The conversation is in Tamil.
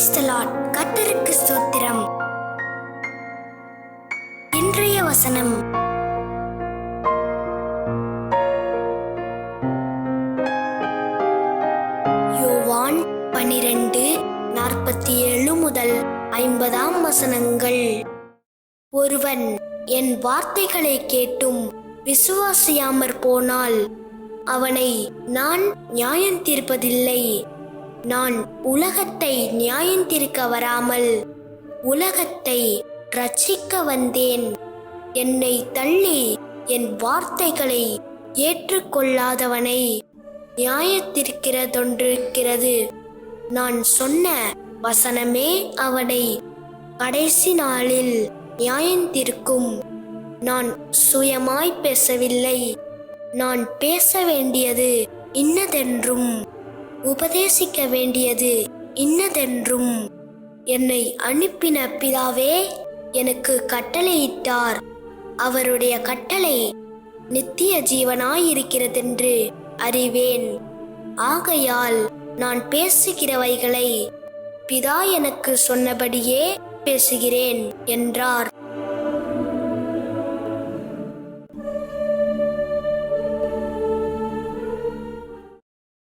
பிரைஸ்தலாட் கத்தருக்கு ஸ்தோத்திரம். இன்றைய வசனம். யோவான் பனிரெண்டு நாற்பத்தி ஏழு முதல் ஐம்பதாம் வசனங்கள். ஒருவன் என் வார்த்தைகளை கேட்டும் விசுவாசியாமற் போனால் அவனை நான் நியாயம் தீர்ப்பதில்லை நான் உலகத்தை நியாயம் தீர்க்க வராமல் உலகத்தை ரட்சிக்க வந்தேன். என்னை தள்ளி என் வார்த்தைகளை ஏற்றுக்கொள்ளாதவனை நியாயத்திருக்கிறதொன்றிருக்கிறது நான் சொன்ன வசனமே அவனை கடைசி நாளில் நியாயந்திருக்கும். நான் சுயமாய் பேசவில்லை. நான் பேச வேண்டியது இன்னதென்றும். உபதேசிக்க வேண்டியது இன்னதென்றும். என்னை அனுப்பின பிதாவே எனக்கு கட்டளையிட்டார். அவருடைய கட்டளை நித்திய ஜீவனாயிருக்கிறதென்று அறிவேன். ஆகையால் நான் பேசுகிறவைகளை பிதா எனக்கு சொன்னபடியே பேசுகிறேன் என்றார்.